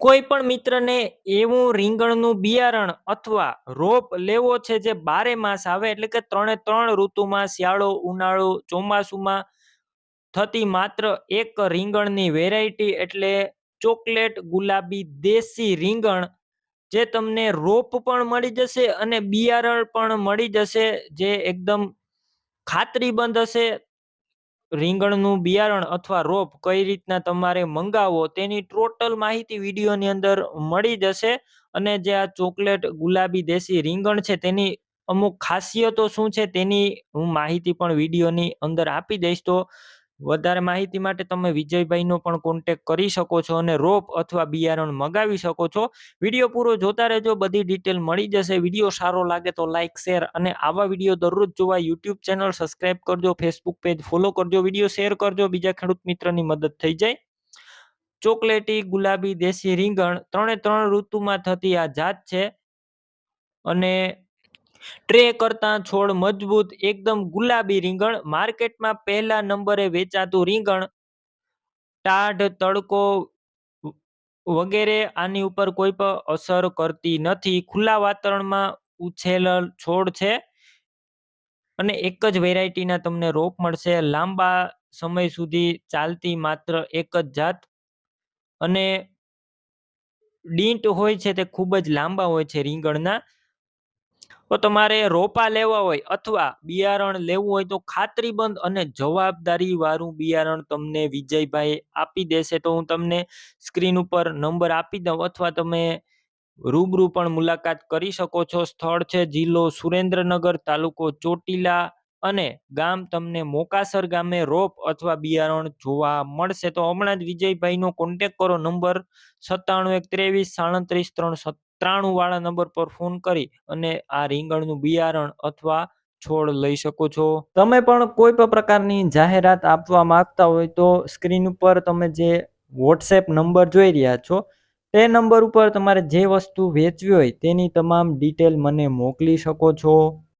કોઈ પણ મિત્રને એવું રીંગણનું બિયારણ અથવા રોપ લેવો છે જે બારે માસ આવે, એટલે કે ત્રણે ત્રણ ઋતુમાં શિયાળો, ઉનાળો, ચોમાસુમાં થતી માત્ર એક રીંગણની વેરાયટી એટલે ચોકલેટ, ગુલાબી, દેશી રીંગણ જે તમને રોપ પણ મળી જશે અને બિયારણ પણ મળી જશે જે એકદમ ખાતરીબંધ હશે. રીંગણનું બિયારણ અથવા રોપ કઈ રીતના તમારે મંગાવો તેની ટોટલ માહિતી વિડીયોની અંદર મળી જશે. અને જે આ ચોકલેટ ગુલાબી દેશી રીંગણ છે તેની અમુક ખાસિયતો શું છે તેની હું માહિતી પણ વિડીયોની અંદર આપી દઈશ તો વધારે માહિતી માટે તમે વિજયભાઈનો પણ કોન્ટેક કરી શકો છો અને રોપ અથવા બિયારણ મગાવી શકો છો. વીડિયો પૂરો જોતા રહેજો, બધી ડિટેલ મળી જશે. વીડિયો સારો લાગે તો લાઇક શેર અને આવા વીડિયો દરરોજ જોવા યુટ્યુબ ચેનલ સબસ્ક્રાઇબ કરજો ફેસબુક પેજ ફોલો કરજો, વીડિયો શેર કરજો. બીજા ખેડૂત મિત્રની મદદ થઈ જાય. ચોકલેટી, ગુલાબી, દેશી રીંગણ, ત્રણે ત્રણ ઋતુમાં થતી આ જાત છે. અને ટ્રે કરતા છોડ મજબૂત, એકદમ ગુલાબી રીંગણ. માર્કેટમાં પહેલા નંબરે વેચાતું રીંગણ, ટાઢ, તડકો વગેરે આની ઉપર કોઈ પણ અસર કરતી નથી. ખુલ્લા વાતાવરણમાં ઉછેલ છોડ છે અને એક જ વેરાયટીના તમને રોપ મળશે. લાંબા સમય સુધી ચાલતી માત્ર એક જ જાત અને ડીંટ હોય છે તે ખૂબ જ લાંબા હોય છે રીંગણના. તો તમારે રોપા લેવા હોય અથવા બિયારણ લેવું હોય તો ખાતરીબંધ અને જવાબદારી વાળું બિયારણ તમને વિજયભાઈ આપી દેશે. તો હું તમને સ્ક્રીન ઉપર નંબર આપી દઉં અથવા તમે રૂબરૂ પણ મુલાકાત કરી શકો છો. સ્થળ છે જિલ્લો સુરેન્દ્રનગર, તાલુકો ચોટીલા અને ગામ તમને મોકાસર ગામે રોપ અથવા બિયારણ જોવા મળશે. તો હમણાં જ વિજયભાઈનો કોન્ટેક કરો. નંબર સત્તાણું એક ત્રેવીસ સાડત્રીસ ત્રણ સત્રાણું વાળા નંબર પર ફોન કરી અને આ રીંગણનું બિયારણ અથવા છોડ લઈ શકો છો. તમે પણ કોઈ પણ પ્રકારની જાહેરાત આપવા માંગતા હોય તો સ્ક્રીન ઉપર તમે જે વોટ્સએપ નંબર જોઈ રહ્યા છો, તે નંબર ઉપર તમારે જે વસ્તુ વેચવી હોય તેની તમામ ડિટેલ મને મોકલી શકો છો.